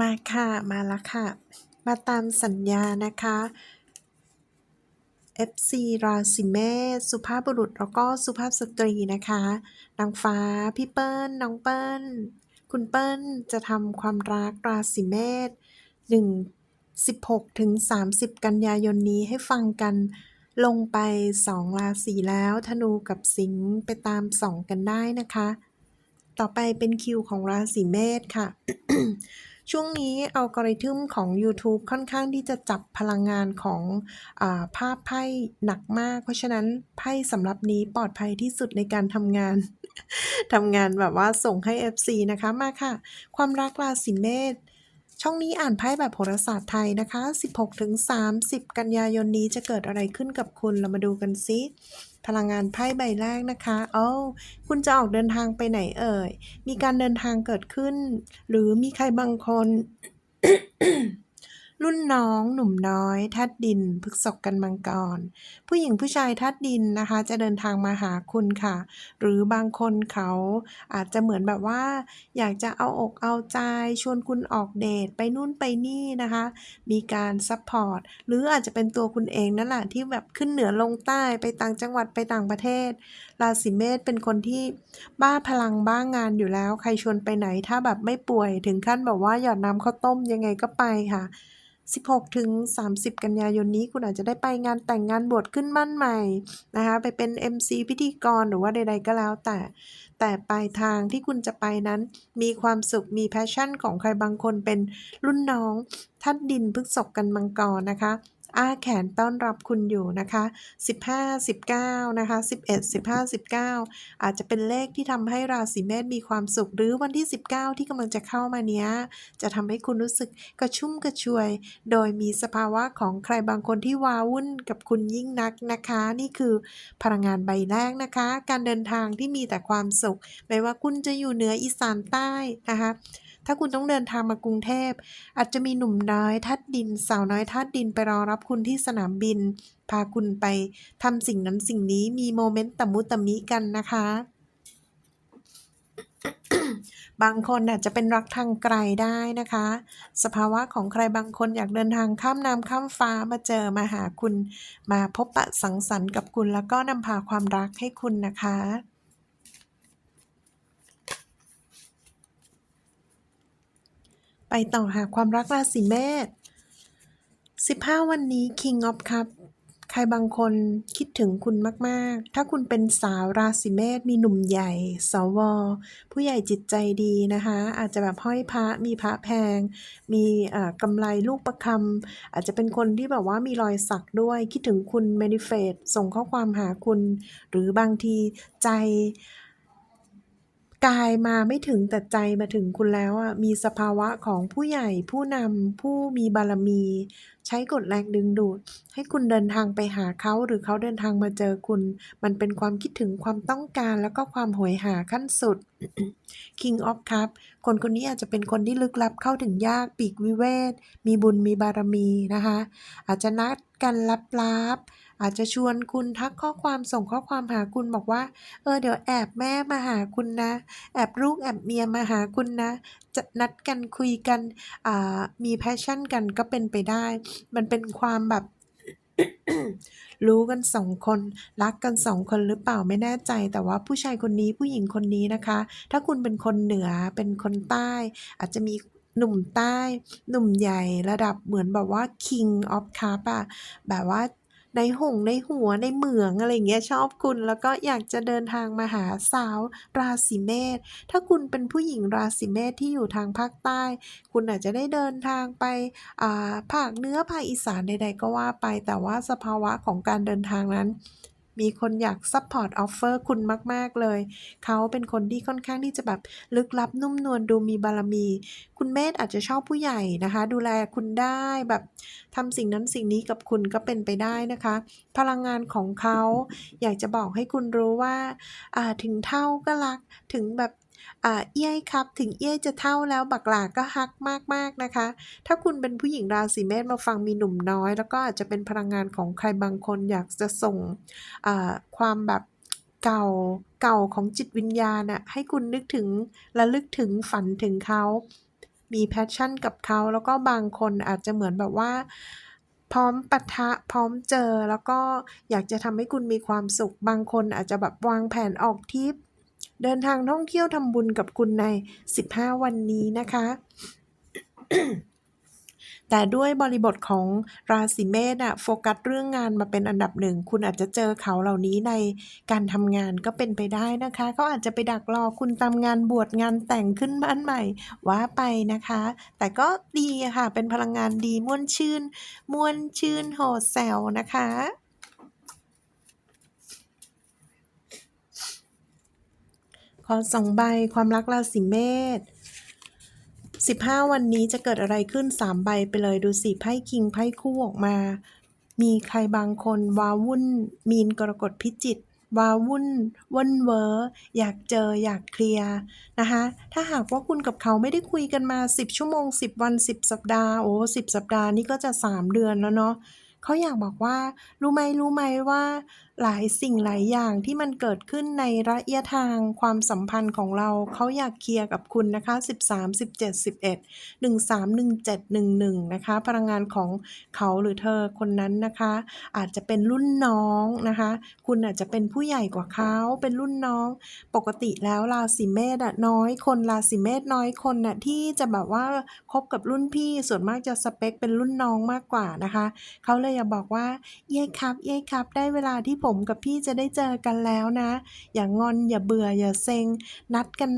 มาค่ะ มาแล้วค่ะ มาตามสัญญานะคะ FC ราศีเมษสุภาพบุรุษแล้วก็สุภาพสตรีนะคะนางฟ้า พี่เปิ้ล น้องเปิ้ล คุณเปิ้ลจะทำความรักราศีเมษ1 16ถึง30กันยายนนี้ให้ฟังกันลงไป2ราศีแล้ว ธนูกับสิงห์ไปตามส่องกันได้นะคะ ต่อไปเป็นคิวของราศีเมษค่ะ ช่วงนี้อัลกอริทึมของ YouTube ค่อนข้างที่จะจับพลังงานของอภาพไพ่หนักมาก เพราะฉะนั้นไพ่สำหรับนี้ปลอดภัยที่สุดในการทำงานทำงานแบบว่าส่งให้ FC นะคะมาค่ะ ความรักราศีเมษช่องนี้อ่านไพ่แบบโหราศาสตร์ไทยนะคะ 16-30 กันยายนนี้จะเกิดอะไรขึ้นกับคุณเรามาดูกันซิ พลังงานไพ่ใบแรกนะคะโอ้คุณจะออกเดินทางไปไหนเอ่ย มีการเดินทางเกิดขึ้น หรือมีใครบางคน รุ่นน้องหนุ่มน้อยธาตุดินพฤกษกกันมังกร ผู้หญิงผู้ชายธาตุดินนะคะ จะเดินทางมาหาคุณค่ะ หรือบางคนเขาอาจจะเหมือนแบบว่า อยากจะเอาอกเอาใจ ชวนคุณออกเดทไปนู่นไปนี่นะคะ มีการซัพพอร์ตหรืออาจจะเป็นตัวคุณเองนั่นแหละที่แบบขึ้นเหนือลงใต้ไปต่างจังหวัดไปต่างประเทศ ราศีเมษเป็นคนที่บ้าพลังบ้างงานอยู่แล้ว ใครชวนไปไหนถ้าแบบไม่ป่วยถึงขั้นแบบว่าหยอดน้ำข้าวต้มยังไงก็ไปค่ะ 16 ถึง 30 กันยายนนี้คุณอาจจะได้ไปงานแต่งงานบวชขึ้นมั่นใหม่นะคะไปเป็น MC พิธีกรหรือว่าใดๆก็แล้วแต่ แต่ปลายทางที่คุณจะไปนั้น มีความสุขมีแพชชั่นของใครบางคนเป็นรุ่นน้องท่านดินพฤกษกกันมังกรนะคะ อ้าแขนต้อนรับคุณอยู่นะคะ 15 19 นะคะ 11 15 19 อาจจะเป็นเลขที่ทำให้ราศีเมษมีความสุข หรือวันที่ 19 ที่กำลังจะเข้ามาเนี้ย จะทำให้คุณรู้สึกกระชุ่มกระชวย โดยมีสภาวะของใครบางคนที่วาวุ่นกับคุณยิ่งนักนะคะ นี่คือพลังงานใบแรกนะคะ การเดินทางที่มีแต่ความสุข ไม่ว่าคุณจะอยู่เหนืออีสานใต้นะคะ ถ้าคุณต้องเดินทางมากรุงเทพ อาจจะมีหนุ่มน้อยทัดดิน สาวน้อยทัดดินไปรอรับคุณที่สนามบิน พาคุณไปทำสิ่งนั้นสิ่งนี้มีโมเมนต์ตะมุตะมิกันนะคะบางคนอาจจะเป็นรักทางไกลได้นะคะ สภาวะของใครบางคนอยากเดินทางข้ามน้ำข้ามฟ้ามาเจอมาหาคุณ มาพบปะสังสรรค์กับคุณแล้วก็นำพาความรักให้คุณนะคะ ไปต่อหาความรักราศีเมษ15 วันนี้ King of Cup ใครบางคนคิดถึงคุณมากๆ ถ้าคุณเป็นสาวราศีเมษมีหนุ่มใหญ่ สว ผู้ใหญ่จิตใจดีนะคะ อาจจะแบบห้อยพระมีพระแพง มีอ่ากำไรลูกประคำอาจจะเป็นคนที่แบบว่ามีรอยสักด้วยคิดถึงคุณ manifest ส่งข้อความหาคุณ หรือบางทีใจ กายมาไม่ถึงแต่ใจมาถึงคุณแล้วอะมีสภาวะของผู้ใหญ่ผู้นำผู้มีบารมี ใช้กฎแรงดึงดูด ให้คุณเดินทางไปหาเขาหรือเขาเดินทางมาเจอคุณ มันเป็นความคิดถึงความต้องการแล้วก็ความโหยหาขั้นสุด King of Cup คนคนนี้อาจจะเป็นคนที่ลึกลับเข้าถึงยากปีกวิเวทมีบุญมีบารมีนะคะ อาจจะนัดกันลับๆ อาจจะชวนคุณทักข้อความส่งข้อความหาคุณบอกว่า เออเดี๋ยวแอบแม่มาหาคุณนะ แอบลูกแอบเมียมาหาคุณนะ จะนัดกันคุยกันอ่ามีแพชชั่นกันก็เป็นไปได้ มันเป็นความแบบรู้กันสองคน รักกันสองคนหรือเปล่าไม่แน่ใจ แต่ว่าผู้ชายคนนี้ผู้หญิงคนนี้นะคะ ถ้าคุณเป็นคนเหนือเป็นคนใต้ อาจจะมีหนุ่มใต้ หนุ่มใหญ่ระดับเหมือนแบบว่า King of Cup อะแบบว่า ในหงในหัวในเหมืองอะไรเงี้ยชอบคุณ แล้วก็อยากจะเดินทางมาหาสาวราศีเมษถ้าคุณเป็นผู้หญิงราศีเมษที่อยู่ทางภาคใต้ คุณอาจจะได้เดินทางไปอ่าภาคเหนือภาคอีสานใดๆก็ว่าไป แต่ว่าสภาวะของการเดินทางนั้น มีคนอยากซัพพอร์ตออฟเฟอร์คุณมาก ๆ เลย เขาเป็นคนที่ค่อนข้างที่จะแบบลึกลับนุ่มนวลดูมีบารมี คุณเมธอาจจะชอบผู้ใหญ่นะคะ ดูแลคุณได้แบบทำสิ่งนั้นสิ่งนี้กับคุณก็เป็นไปได้นะคะ พลังงานของเขาอยากจะบอกให้คุณรู้ว่าถึงเท่าก็รักถึงแบบ อ่าเอี้ยครับ ถึงเอี้ยจะเท่าแล้วบักหลาก็ฮักมากๆนะคะ ถ้าคุณเป็นผู้หญิงราศีเมษมาฟังมีหนุ่มน้อย แล้วก็อาจจะเป็นพลังงานของใครบางคนอยากจะส่งความแบบเก่าเก่าของจิตวิญญาณน่ะให้คุณนึกถึงระลึกถึงฝันถึงเขา มี passion กับเขา แล้วก็บางคนอาจจะเหมือนแบบว่าพร้อมปะทะพร้อมเจอแล้วก็อยากจะทำให้คุณมีความสุข บางคนอาจจะแบบวางแผนออกทริป เดินทางท่องเที่ยวทำบุญกับคุณใน 15 วันนี้นะคะ แต่ด้วยบริบทของราศีเมษอะโฟกัสเรื่องงานมาเป็นอันดับหนึ่ง คุณอาจจะเจอเขาเหล่านี้ในการทำงานก็เป็นไปได้นะคะเขาอาจจะไปดักรอคุณตามงานบวชงานแต่งขึ้นบ้านใหม่ว่าไปนะคะ แต่ก็ดีค่ะเป็นพลังงานดีม่วนชื่นม่วนชื่นโหดแซวนะคะ ขอ2ใบความรักราศีเมษ15วันนี้จะเกิดอะไรขึ้น3ใบไปเลยดูสิไพ่คิงไพ่คู่ออกมา มีใครบางคนวาวุ่น มีนกรกฎพิจิกว้าวุ่นว่นเว้ออยากเจออยากเคลียร์นะคะถ้าหากว่าคุณกับเขาไม่ได้คุยกันมา 10 ชั่วโมง 10 วัน 10 สัปดาห์โอ้10สัปดาห์นี่ก็จะ 3 เดือนแล้วเนาะเขาอยากบอกว่า รู้ไหมรู้ไหมว่าหลายสิ่งหลายอย่างที่มันเกิดขึ้นในระยะทางความสัมพันธ์ของเราเขาอยากเคลียร์กับคุณนะคะ 13 17 11 13 17 11 นะคะ พลังงานของเขาหรือเธอคนนั้นนะคะ อาจจะเป็นรุ่นน้องนะคะ คุณอาจจะเป็นผู้ใหญ่กว่าเขาเป็นรุ่นน้อง ปกติแล้วราศีเมษอะน้อยคนราศีเมษน้อยคนน่ะที่จะแบบว่าคบกับรุ่นพี่ส่วนมากจะสเปกเป็นรุ่นน้องมากกว่านะคะเขาเลยอยากบอกว่าเย้ครับเย้ครับได้เวลาที่ผมกับพี่จะได้เจอกันแล้วนะ อย่างงอนอย่าเบื่ออย่าเซ็ง นัดกัน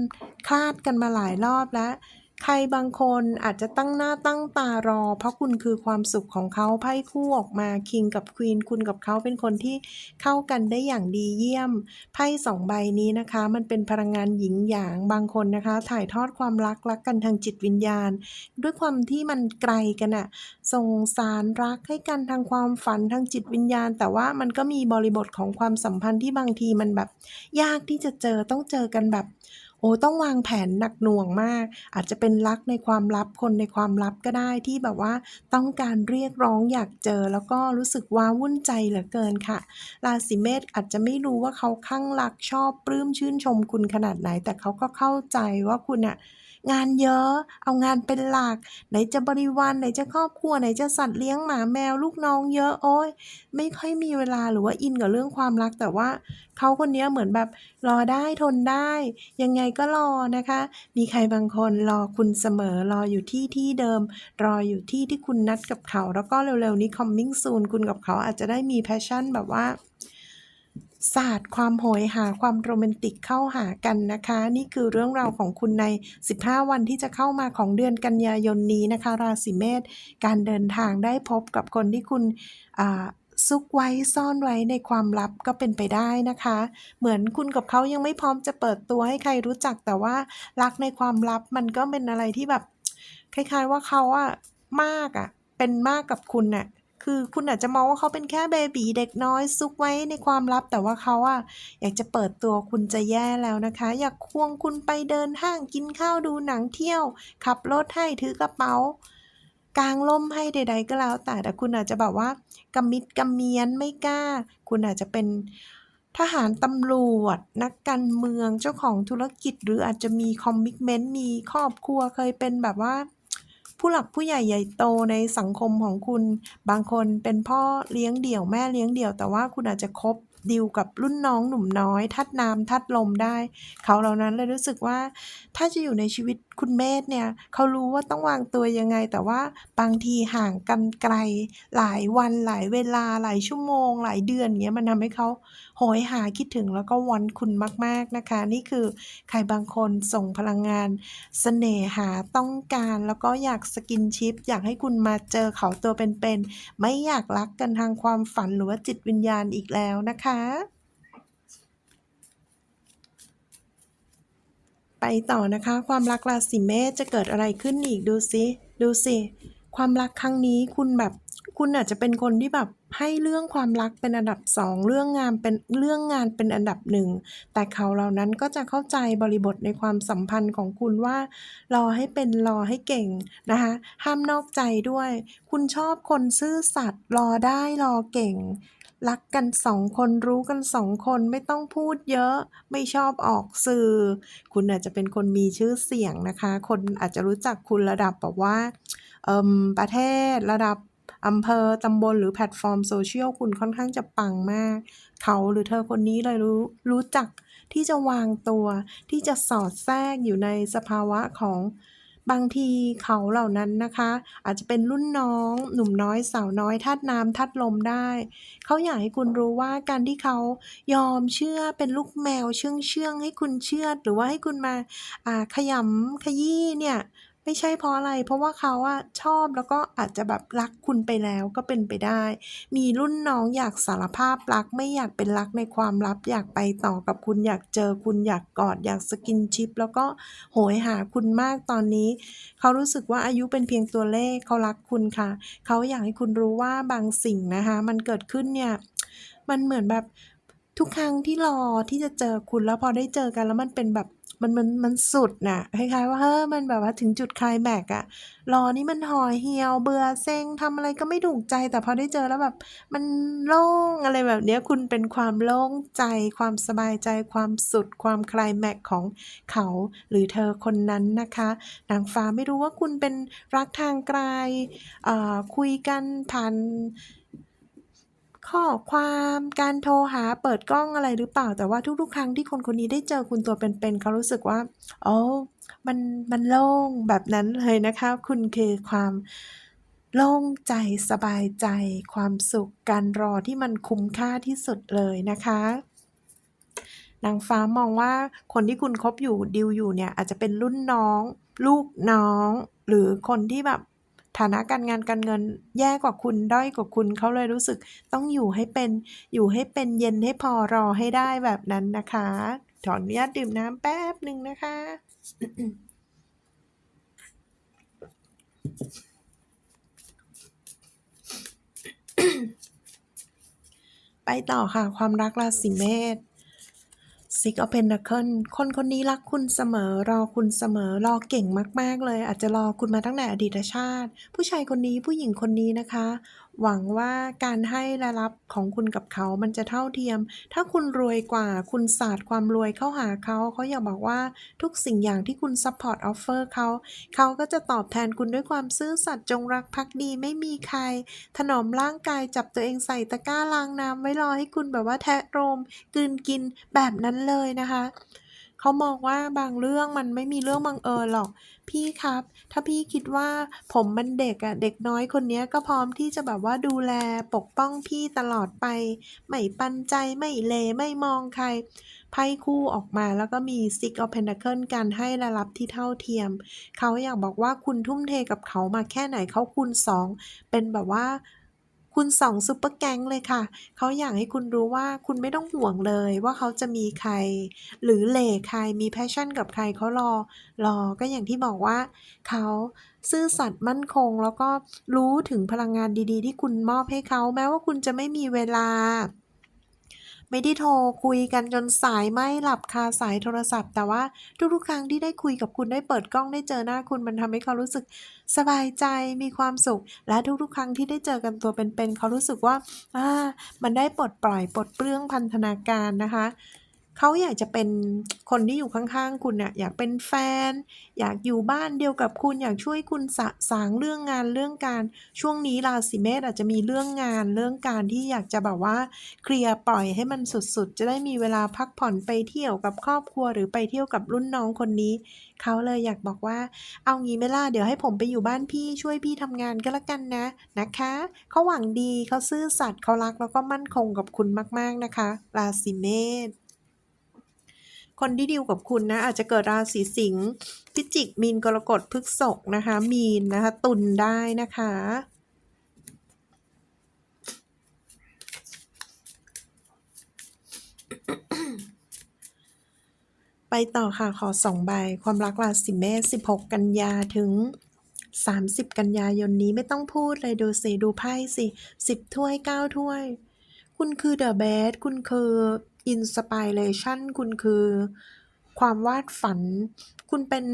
คลาดกันมาหลายรอบแล้ว ใครบางคนอาจจะตั้งหน้าตั้งตารอ เพราะคุณคือความสุขของเขาไพ่คู่ออกมาคิงกับควีนคุณกับเขาเป็นคนที่เข้ากันได้อย่างดีเยี่ยมไพ่2ใบนี้นะคะ มันเป็นพลังงานหยินหยางบางคนนะคะ ถ่ายทอดความรักรักกันทางจิตวิญญาณ ด้วยความที่มันไกลกันน่ะส่งสารรักให้กันทางความฝันทางจิตวิญญาณ แต่ว่ามันก็มีบริบทของความสัมพันธ์ที่บางทีมันแบบ ยากที่จะเจอต้องเจอกันแบบ อ้ต้องวางแผนหนักหน่วงมาก อาจจะเป็นรักในความลับคนในความลับก็ได้ที่แบบว่าต้องการเรียกร้องอยากเจอ แล้วก็รู้สึกว้าวุ่นใจเหลือเกินค่ะ ราศีเมษอาจจะไม่รู้ว่าเขาคลั่งรักชอบปลื้มชื่นชมคุณขนาดไหน แต่เขาก็เข้าใจว่าคุณน่ะ งานเยอะ เอางานเป็นหลัก ไหนจะบริวารไหนจะครอบครัวไหนจะสัตว์เลี้ยงหมาแมวลูกน้องเยอะโอ๊ยไม่ค่อยมีเวลาหรือว่าอินกับเรื่องความรัก แต่ว่าเขาคนนี้เหมือนแบบรอได้ทนได้ ยังไงก็รอนะคะ มีใครบางคนรอคุณเสมอรออยู่ที่ที่เดิม รออยู่ที่ที่คุณนัดกับเขา แล้วก็เร็วๆนี้ coming soon คุณกับเขาอาจจะได้มี passion แบบว่า สาดความโหยหาความโรแมนติกเข้าหากันนะคะ นี่คือเรื่องราวของคุณใน 15 วันที่จะเข้ามาของเดือนกันยายนนี้นะคะ ราศีเมษการเดินทางได้พบกับคนที่คุณอ่าซุกไว้ซ่อนไว้ในความลับก็เป็นไปได้นะคะ เหมือนคุณกับเขายังไม่พร้อมจะเปิดตัวให้ใครรู้จักแต่ว่ารักในความลับมันก็เป็นอะไรที่แบบ คล้ายๆว่าเขาอะมากอะเป็นมากกับคุณน่ะ คือคุณอาจจะมองว่าเขาเป็นแค่เบบีเด็กน้อยซุกไว้ในความลับ แต่ว่าเขาอะอยากจะเปิดตัวคุณจะแย่แล้วนะคะ อยากควงคุณไปเดินห้างกินข้าวดูหนังเที่ยว ขับรถให้ถือกระเป๋ากางร่มให้ใด ๆ ก็แล้ว แต่แต่คุณอาจจะแบบว่ากระมิดกระเมียนไม่กล้า คุณอาจจะเป็นทหารตำรวจ นักการเมืองเจ้าของธุรกิจ หรืออาจจะมี commitment มีครอบครัวเคยเป็นแบบว่า ผู้หลักผู้ใหญ่ใหญ่โตในสังคมของคุณ บางคนเป็นพ่อเลี้ยงเดี่ยวแม่เลี้ยงเดี่ยว แต่ว่าคุณอาจจะคบดีลกับรุ่นน้องหนุ่มน้อย ทัดน้ำทัดลมได้ เขาเหล่านั้นเลยรู้สึกว่า ถ้าจะอยู่ในชีวิต คุณเมษเนี่ยเขารู้ว่าต้องวางตัวยังไง แต่ว่าบางทีห่างกันไกล หลายวันหลายเวลาหลายชั่วโมง หลายเดือนเงี้ยมันทำให้เขาโหยหาคิดถึงแล้วก็วอนคุณมาก ๆนะคะ นี่คือใครบางคนส่งพลังงานเสน่หาต้องการ แล้วก็อยาก skinship อยากให้คุณมาเจอเขาตัวเป็นๆไม่อยากรักกันทางความฝันหรือว่าจิตวิญญาณอีกแล้วนะคะ ไปต่อนะคะ ความรักราศีเมษจะเกิดอะไรขึ้นอีกดูสิดูสิความรักครั้งนี้คุณแบบคุณอาจจะเป็นคนที่แบบให้เรื่องความรักเป็นอันดับ2เรื่องงานเป็นเรื่องงานเป็นอันดับ1แต่เขาเหล่านั้นก็จะเข้าใจบริบทในความสัมพันธ์ของคุณว่า รอให้เป็นรอให้เก่งนะคะห้ามนอกใจด้วย คุณชอบคนซื่อสัตย์รอได้รอเก่ง รักกันสองคนรู้กันสองคนไม่ต้องพูดเยอะ ไม่ชอบออกสื่อ คุณอาจจะเป็นคนมีชื่อเสียงนะคะ คนอาจจะรู้จักคุณระดับแบบว่าเอ่มประเทศระดับอำเภอตำบลหรือแพลตฟอร์มโซเชียลคุณค่อนข้างจะปังมาก เขาหรือเธอคนนี้เลยรู้รู้จักที่จะวางตัว ที่จะสอดแทรกอยู่ในสภาวะของ บางทีเขาเหล่านั้นนะคะ อาจจะเป็นรุ่นน้อง หนุ่มน้อยสาวน้อยทัดน้ำทัดลมได้ เขาอยากให้คุณรู้ว่าการที่เขายอมเชื่อเป็นลูกแมวเชื่องเชื่องให้คุณเชื่อหรือว่าให้คุณมาขยำขยี้เนี่ย ไม่ใช่เพราะอะไร เพราะว่าเขาอะชอบแล้วก็อาจจะแบบรักคุณไปแล้วก็เป็นไปได้ มีรุ่นน้องอยากสารภาพรักไม่อยากเป็นรักในความลับ อยากไปต่อกับคุณอยากเจอคุณอยากกอด อยากสกินชิป แล้วก็โหยหาคุณมากตอนนี้ เขารู้สึกว่าอายุเป็นเพียงตัวเลขเขารักคุณค่ะ เขาอยากให้คุณรู้ว่าบางสิ่งนะคะ มันเกิดขึ้นเนี่ยมันเหมือนแบบทุกครั้งที่รอที่จะเจอคุณแล้วพอได้เจอกันแล้วมันเป็นแบบ มันมันมันสุดน่ะคล้ายๆว่าเฮ้อมันแบบว่าถึงจุดคลายแม็กอะรอนี่มันห่อเหี่ยวเบื่อเซ็งทำอะไรก็ไม่ถูกใจ แต่พอได้เจอแล้วแบบ มันโล่งอะไรแบบเนี้ยคุณเป็นความโล่งใจ ความสบายใจ ความสุด ความคลายแม็กของเขาหรือเธอคนนั้นนะคะนางฟ้าไม่รู้ว่าคุณเป็นรักทางไกลเอ่อคุยกันผ่าน ข้อความการโทรหาเปิดกล้องอะไรหรือเปล่า แต่ว่าทุก ๆ ครั้งที่คนคนนี้ได้เจอคุณตัวเป็นๆเขารู้สึกว่าโอ้มันมันโล่งแบบนั้นเลยนะคะ คุณคือความโล่งใจสบายใจ ความสุขการรอที่มันคุ้มค่าที่สุดเลยนะคะนางฟ้ามองว่าคนที่คุณคบอยู่ดีลอยู่เนี่ยอาจจะเป็นรุ่นน้อง ลูกน้อง หรือคนที่แบบ ฐานะการงานการเงินแย่กว่าคุณด้อยกว่าคุณเขาเลยรู้สึกต้องอยู่ให้เป็นอยู่ให้เป็นเย็นให้พอรอให้ได้แบบนั้นนะคะขออนุญาตดื่มน้ำแป๊บหนึ่งนะคะ ไปต่อค่ะ ความรักราศีเมษ Six of Pentacles คนคนนี้รักคุณเสมอรอคุณเสมอรอเก่งมาก ๆ เลย อาจจะรอคุณมาตั้งแต่อดีตชาติ ผู้ชายคนนี้ผู้หญิงคนนี้นะคะ หวังว่าการให้และรับของคุณกับเขามันจะเท่าเทียม ถ้าคุณรวยกว่า คุณศาสาดความรวยเข้าหาเขา เขาอยากบอกว่าทุกสิ่งอย่างที่คุณซัพพอร์ตออฟเฟอร์เขา เขาก็จะตอบแทนคุณด้วยความซื่อสัตย์จงรักภักดีไม่มีใคร ถนอมร่างกายจับตัวเองใส่ตะกร้าล้างน้ำไว้รอให้คุณแบบว่าแทะโรมกลืนกินแบบนั้นเลยนะคะ เขามองว่าบางเรื่องมันไม่มีเรื่องบังเอิญหรอก พี่ครับ ถ้าพี่คิดว่าผมมันเด็กอะเด็กน้อยคนนี้ก็พร้อมที่จะแบบว่าดูแลปกป้องพี่ตลอดไป ไม่ปันใจไม่เลไม่มองใครไพ่คู่ออกมาแล้วก็มี Six of Pentacles การให้และรับที่เท่าเทียม เขาอยากบอกว่าคุณทุ่มเทกับเขามาแค่ไหนเขาคูณสองเป็นแบบว่า คุณสองซุปเปอร์แก๊งเลยค่ะ เขาอยากให้คุณรู้ว่าคุณไม่ต้องห่วงเลยว่าเขาจะมีใคร หรือเหล่ใครมีแพชชั่นกับใครเขารอ รอก็อย่างที่บอกว่าเขาซื่อสัตย์มั่นคง แล้วก็รู้ถึงพลังงานดีๆ ที่คุณมอบให้เขาแม้ว่าคุณจะไม่มีเวลา ไม่ได้โทรคุยกันจนสายไม่หลับคาสายโทรศัพท์ แต่ว่าทุกๆครั้งที่ได้คุยกับคุณได้เปิดกล้องได้เจอหน้าคุณมันทำให้เขารู้สึกสบายใจมีความสุข และทุกๆ ครั้งที่ได้เจอกันตัวเป็นๆเขารู้สึกว่าอ่ามันได้ปลดปล่อยปลดเปลื้องพันธนาการนะคะ เขาอยากจะเป็นคนที่อยู่ข้างๆคุณน่ะอยากเป็นแฟน อยากอยู่บ้านเดียวกับคุณอยากช่วยคุณสะสางเรื่องงานเรื่องการช่วงนี้ราศีเมษอาจจะมีเรื่องงานเรื่องการที่อยากจะแบบว่าเคลียร์ปล่อยให้มันสุดๆ จะได้มีเวลาพักผ่อนไปเที่ยวกับครอบครัวหรือไปเที่ยวกับรุ่นน้องคนนี้เขาเลยอยากบอกว่า เอางี้ไหมล่ะเดี๋ยวให้ผมไปอยู่บ้านพี่ช่วยพี่ทำงานก็แล้วกันนะนะคะเขาหวังดีเขาซื่อสัตย์เขารักแล้วก็มั่นคงกับคุณมาก ๆนะคะ ราศีเมษ คนที่ดีลกับคุณนะอาจจะเกิดราศีสิงห์พิจิกมีนกรกฎพฤษภนะคะ มีนนะคะ ตุลได้นะคะไปต่อค่ะขอสองใบ ความรักราศีเมษ16 กันยาถึง 30 กันยายนนี้ไม่ต้องพูดเลยดูสิดูไพ่สิ 10 ถ้วย 9 ถ้วย คุณคือ The Best คุณคือ Inspiration คุณคือ ความวาดฝัน คุณเป็น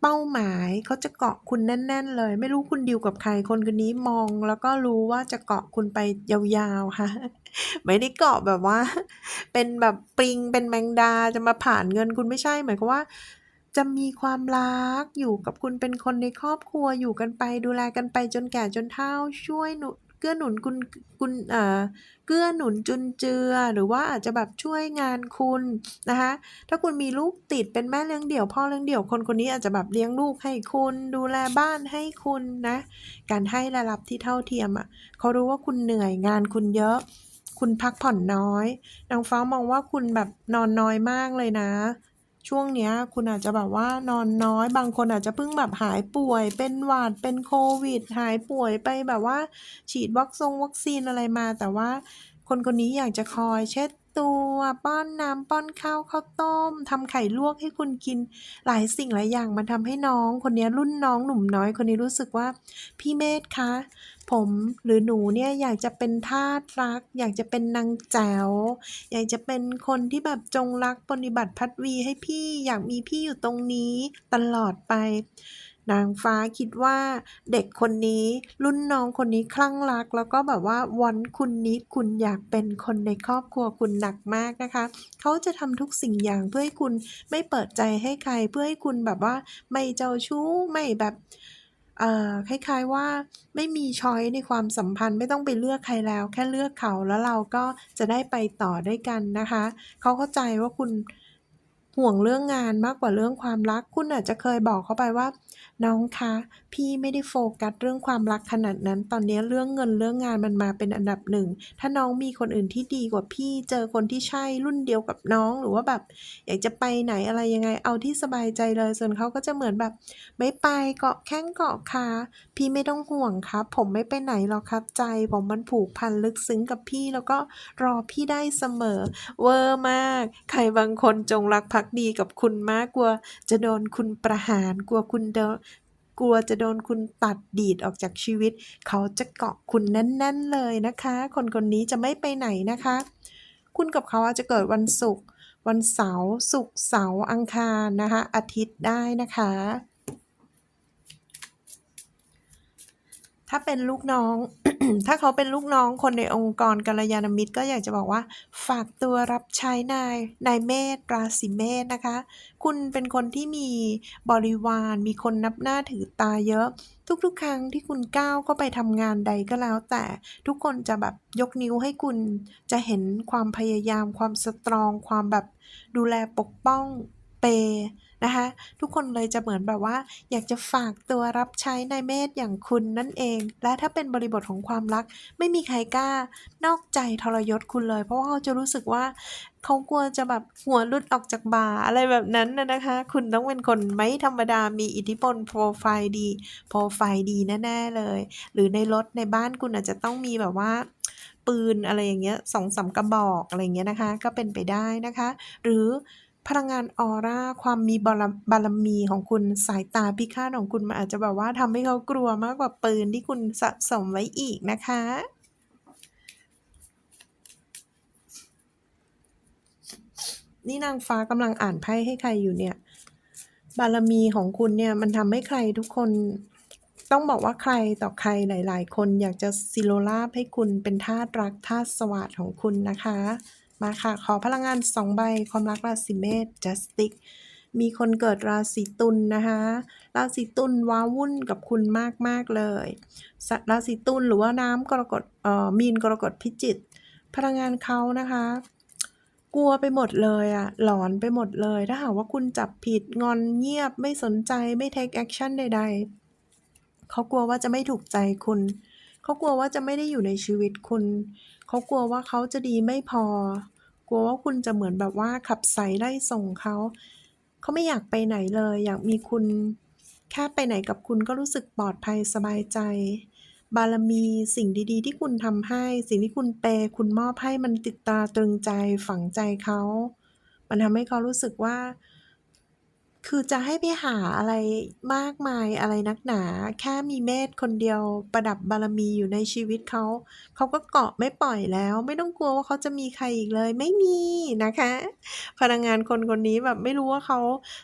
เป้าหมายเขาจะเกาะคุณแน่น ๆ เลย ไม่รู้คุณดีลกับใครคนคนนี้มอง แล้วก็รู้ว่าจะเกาะคุณไปยาวๆค่ะ ไม่ได้เกาะแบบว่า เป็นแบบปลิงเป็นแมงดาจะมาผลาญเงินคุณไม่ใช่หมายความว่าจะมีความรักอยู่กับคุณเป็นคนในครอบครัวอยู่กันไป ดูแลกันไปจนแก่จนเฒ่าช่วยหนุ เกื้อหนุนคุณคุณเอ่อเกื้อหนุนจุนเจือ หรือว่าอาจจะแบบช่วยงานคุณนะคะถ้าคุณมีลูกติดเป็นแม่เลี้ยงเดี่ยวพ่อเลี้ยงเดี่ยวคนคนนี้อาจจะแบบเลี้ยงลูกให้คุณ ดูแลบ้านให้คุณนะการให้และรับที่เท่าเทียมอะเขารู้ว่าคุณเหนื่อยงานคุณเยอะ คุณพักผ่อนน้อยนางฟ้ามองว่าคุณแบบนอนน้อยมากเลยนะ ช่วงเนี้ยคุณอาจจะแบบว่านอนน้อย บางคนอาจจะเพิ่งแบบหายป่วย เป็นหวัดเป็นโควิด หายป่วยไปแบบว่า ฉีดวัคซงวัคซีนอะไรมา แต่ว่าคนคนนี้อยากจะคอยเช็ด ตัวป้อนน้ำป้อนข้าวข้าวต้มทำไข่ลวกให้คุณกินหลายสิ่งหลายอย่างมันทำให้น้องคนนี้รุ่นน้องหนุ่มน้อยคนนี้รู้สึกว่า พี่เมธคะผมหรือหนูเนี่ยอยากจะเป็นทาสรัก อยากจะเป็นนางแจ๋วอยากจะเป็นคนที่แบบจงรักปฏิบัติภัตวีให้พี่อยากมีพี่อยู่ตรงนี้ตลอดไป นางฟ้าคิดว่าเด็กคนนี้รุ่นน้องคนนี้คลั่งรัก แล้วก็แบบว่า want คุณ need คุณอยากเป็นคนในครอบครัวคุณหนักมากนะคะ เขาจะทำทุกสิ่งอย่างเพื่อให้คุณไม่เปิดใจให้ใครเพื่อให้คุณแบบว่าไม่เจ้าชู้ไม่แบบเอ่อคล้ายๆว่าไม่มีช้อยในความสัมพันธ์ไม่ต้องไปเลือกใครแล้ว แค่เลือกเขาแล้วเราก็จะได้ไปต่อด้วยกันนะคะ เขาเข้าใจว่าคุณ ห่วงเรื่องงานมากกว่าเรื่องความรัก คุณอาจจะเคยบอกเขาไปว่า น้องคะ พี่ไม่ได้โฟกัสเรื่องความรักขนาดนั้น ตอนนี้เรื่องเงินเรื่องงานมันมาเป็นอันดับหนึ่ง ถ้าน้องมีคนอื่นที่ดีกว่าพี่เจอคนที่ใช่รุ่นเดียวกับน้องหรือว่าแบบ อยากจะไปไหนอะไรยังไงเอาที่สบายใจเลย ส่วนเขาก็จะเหมือนแบบไม่ไปเกาะแข้งเกาะขาพี่ไม่ต้องห่วงครับ ผมไม่ไปไหนหรอกครับใจ ผมมันผูกพันลึกซึ้งกับพี่แล้วก็รอพี่ได้เสมอ เวอร์มาก ใครบางคนจงรักภักักดีกับคุณมากกลัวจะโดนคุณประหารกลัวคุณโดกลัวจะโดนคุณตัดดีดออกจากชีวิต เขาจะเกาะคุณแน่น ๆ เลยนะคะ คนคนนี้จะไม่ไปไหนนะคะ คุณกับเขาอาจจะเกิดวันศุกร์วันเสาร์ศุกร์เสาร์อังคารนะคะ อาทิตย์ได้นะคะ ถ้าเป็นลูกน้อง ถ้าเขาเป็นลูกน้องคนในองค์กรกัลยาณมิตรก็อยากจะบอกว่า ฝากตัวรับใช้นายนายเมษราศีเมษนะคะ คุณเป็นคนที่มีบริวาร มีคนนับหน้าถือตาเยอะ ทุกๆ ครั้งที่คุณก้าวเข้าไปทำงานใดก็แล้ว แต่ทุกคนจะแบบยกนิ้วให้คุณจะเห็นความพยายาม ความสตรอง ความแบบดูแลปกป้องเป นะคะ ทุกคนเลยจะเหมือนแบบว่า อยากจะฝากตัวรับใช้ในเมษอย่างคุณนั่นเอง และถ้าเป็นบริบทของความรัก ไม่มีใครกล้านอกใจทรยศคุณเลย เพราะว่าเขาจะรู้สึกว่าเขากลัวจะแบบหัวลุดออกจากบ่าอะไรแบบนั้นนะนะคะ คุณต้องเป็นคนไม่ธรรมดามีอิทธิพลโพรไฟล์ดีโพรไฟล์ดีแน่ๆเลย หรือในรถในบ้านคุณอาจจะต้องมีแบบว่าปืนอะไรอย่างเงี้ย2-3กระบอกอะไรเงี้ยนะคะ ก็เป็นไปได้นะคะ หรือ พลังงานออราความมีบารบารมีของคุณ สายตาพิฆาตของคุณมันอาจจะแบบว่าทำให้เขากลัวมากกว่าปืนที่คุณสะสมไว้อีกนะคะนี่นางฟ้ากำลังอ่านไพ่ให้ใครอยู่เนี่ย บารมีของคุณเนี่ยมันทำให้ใครทุกคน ต้องบอกว่าใครต่อใครหลาย ๆ คนอยากจะสิโลราให้คุณเป็นท่ารักท่าสสวาทของคุณนะคะ มาค่ะ ขอพลังงาน 2 ใบ ความรักราศีเมษ Justice มีคนเกิดราศีตุลนะคะ ราศีตุลว้าวุ่นกับคุณมากๆเลย ราศีตุลหรือว่าน้ำกรกฎเอ่อมีนกรกฎพิจิกพลังงานเขานะคะ กลัวไปหมดเลยอะหลอนไปหมดเลย ถ้าหากว่าคุณจับผิดงอนเงียบไม่สนใจไม่เทกแอกชันใด ๆ เขากลัวว่าจะไม่ถูกใจคุณ เขากลัวว่าจะไม่ได้อยู่ในชีวิตคุณ เขากลัวว่าเขาจะดีไม่พอ กลัวว่าคุณจะเหมือนแบบว่าขับไสไล่ส่งเขาเขาไม่อยากไปไหนเลย อยากมีคุณ แค่ไปไหนกับคุณก็รู้สึกปลอดภัยสบายใจ บารมีสิ่งดีๆ ที่คุณทำให้ สิ่งที่คุณเปย์คุณมอบให้มันติดตาตรึงใจฝังใจเขา มันทำให้เขารู้สึกว่า คือจะให้ไปหาอะไรมากมายอะไรนักหนา แค่มีเมธคนเดียวประดับบารมีอยู่ในชีวิตเขา เขาก็เกาะไม่ปล่อยแล้ว ไม่ต้องกลัวว่าเขาจะมีใครอีกเลย ไม่มีนะคะพลังงานคนคนนี้แบบไม่รู้ว่าเขา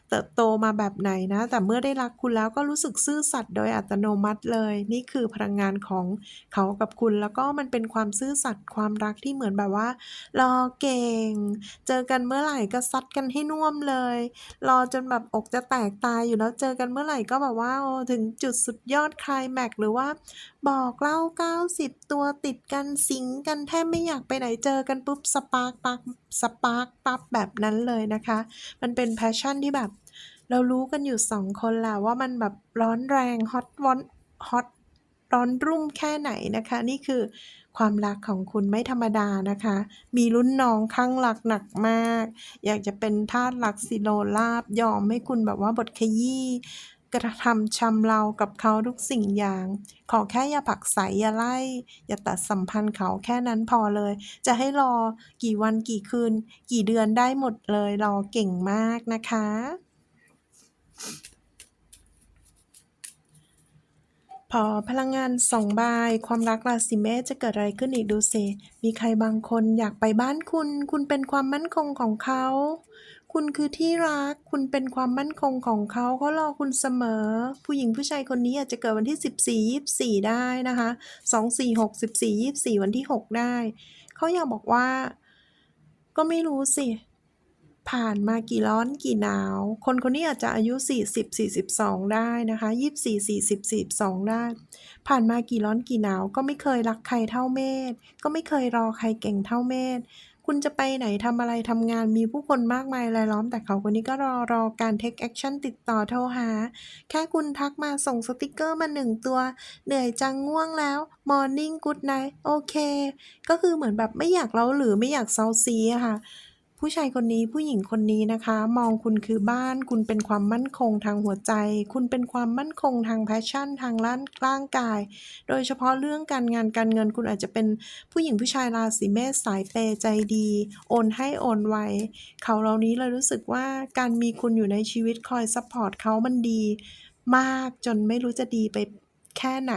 เติบโตมาแบบไหนนะ แต่เมื่อได้รักคุณแล้วก็รู้สึกซื่อสัตย์โดยอัตโนมัติเลย นี่คือพลังงานของเขากับคุณ แล้วก็มันเป็นความซื่อสัตย์ความรักที่เหมือนแบบว่า รอเก่ง เจอกันเมื่อไหร่ก็ซัดกันให้น่วมเลย รอจนแบบอกจะแตกตายอยู่แล้วเจอกันเมื่อไหร่ก็แบบว่าโอ้ถึงจุดสุดยอดคลายแม็กหรือว่า บอกเล่า 90 ตัวติดกันสิงกันแทบไม่อยากไปไหนเจอกันปุ๊บสปาร์กปักสปาร์กปั๊บแบบนั้นเลยนะคะ มันเป็นแพชชั่นที่แบบ เรารู้กันอยู่สองคนแหละว่ามันแบบร้อนแรงฮอตวอนฮอต ร้อนรุ่มแค่ไหนนะคะ นี่คือความรักของคุณไม่ธรรมดานะคะ มีรุ่นน้องข้างรักหนักมาก อยากจะเป็นทาสรักสิโลลาบยอมให้คุณแบบว่าบทขยี้กระทำชำเรากับเขาทุกสิ่งอย่าง ขอแค่อย่าผลักไสอย่าไล่ อย่าตัดสัมพันธ์เขาแค่นั้นพอเลย จะให้รอกี่วันกี่คืน กี่เดือนได้หมดเลยรอเก่งมากนะคะ พ อพลังงานสองใบความรักราศีเมษจะเกิดอะไรขึ้นอีกดูสิมีใครบางคนอยากไปบ้านคุณ คุณเป็นความมั่นคงของเขา คุณคือที่รัก คุณเป็นความมั่นคงของเขาเขารอคุณเสมอ ผู้หญิงผู้ชายคนนี้อาจจะเกิดวันที่ 14 24 ได้นะคะ2 4 6 14 24 วันที่ 6 ได้ เขาอยากบอกว่า ก็ไม่รู้สิ ผ่านมากี่ร้อนกี่หนาว คนคนนี้อาจจะอายุ 40 42 ได้นะคะ24 40 42 ได้ ผ่านมากี่ร้อนกี่หนาว ก็ไม่เคยรักใครเท่าเมธก็ไม่เคยรอใครเก่งเท่าเมธคุณจะไปไหนทำอะไรทำงานมีผู้คนมากมายรายล้อมแต่เขาคนนี้ก็รอรอการ take action ติดต่อโทรหา แค่คุณทักมาส่งสติกเกอร์มาหนึ่งตัว เหนื่อยจังง่วงแล้ว morning good night โอเค ก็คือเหมือนแบบไม่อยากเล้าหรือไม่อยากเซาซีอะค่ะ ผู้ชายคนนี้ผู้หญิงคนนี้นะคะ มองคุณคือบ้าน คุณเป็นความมั่นคงทางหัวใจ คุณเป็นความมั่นคงทางแพชชั่น ทางร่างร่างกาย โดยเฉพาะเรื่องการงานการเงินคุณอาจจะเป็นผู้หญิงผู้ชายราศีเมษสายเปใจดี โอนให้โอนไวเขาเหล่านี้เลยรู้สึกว่าการมีคุณอยู่ในชีวิตคอยซัพพอร์ตเขามันดี มากจนไม่รู้จะดีไป แค่ไหน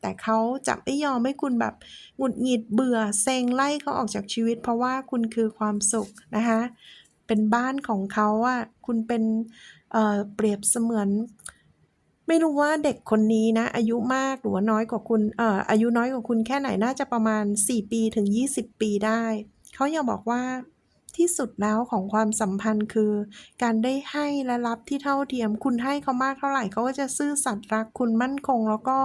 แต่เขาจะไม่ยอมให้คุณแบบหงุดหงิดเบื่อเซ็งไล่เขาออกจากชีวิต เพราะว่าคุณคือความสุขนะคะเป็นบ้านของเขาอะคุณเป็นเออเปรียบเสมือน ไม่รู้ว่าเด็กคนนี้นะ อายุมากหรือว่าน้อยกว่าคุณเอ่ออายุน้อยกว่าคุณแค่ไหนน่าจะประมาณ 4 ปีถึง 20 ปีได้ เขาอยากบอกว่า ที่สุดแล้วของความสัมพันธ์คือ การได้ให้และรับที่เท่าเทียม คุณให้เขามากเท่าไหร่เขาก็จะซื่อสัตย์รักคุณมั่นคง แล้วก็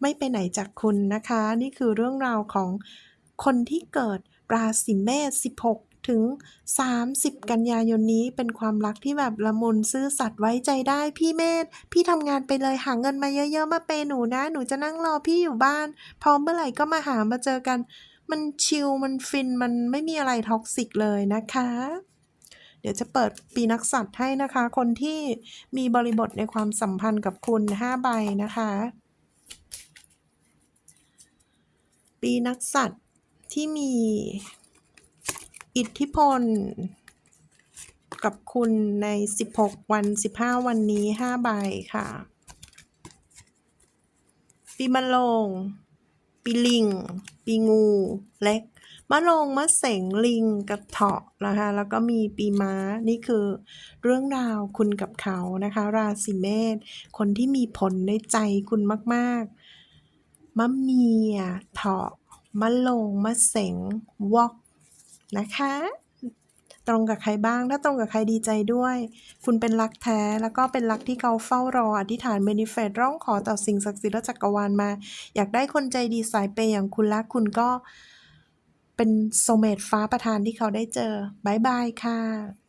ไม่ไปไหนจากคุณนะคะ นี่คือเรื่องราวของคนที่เกิดราศีเมษ16 ถึง 30 กันยายนนี้เป็นความรักที่แบบละมุนซื่อสัตย์ไว้ใจได้พี่เมษพี่ทำงานไปเลยหาเงินมาเยอะๆมาเปยหนูนะ หนูจะนั่งรอพี่อยู่บ้าน พร้อมเมื่อไหร่ก็มาหามาเจอกัน มันชิล มันฟิน มันไม่มีอะไรท็อกซิกเลยนะคะ เดี๋ยวจะเปิดปีนักสัตว์ให้นะคะ คนที่มีบริบทในความสัมพันธ์กับคุณ5ใบนะคะ ปีนักสัตว์ที่มีอิทธิพล กับคุณใน 16 วัน 15 วันนี้ 5 ใบค่ะ ปีมะโรง ปีลิง ปีงูเล็ก มะลงมะเสงลิงกับเถาะนะคะ แล้วก็มีปีม้า นี่คือเรื่องราวคุณกับเขานะคะ ราศีเมษ คนที่มีผลในใจคุณมากๆ มะเมีย เถาะ มะลงมะเสงวอกนะคะ ตรงกับใครบ้าง ถ้าตรงกับใครดีใจด้วย คุณเป็นรักแท้ แล้วก็เป็นรักที่เขาเฝ้ารออธิษฐานเมนิเฟตร้องขอต่อสิ่งศักดิ์สิทธิ์และจักรวาลมา อยากได้คนใจดีสายเปย์อย่างคุณละคุณก็เป็นโซเมตฟ้าประทานที่เขาได้เจอบ๊ายบายค่ะ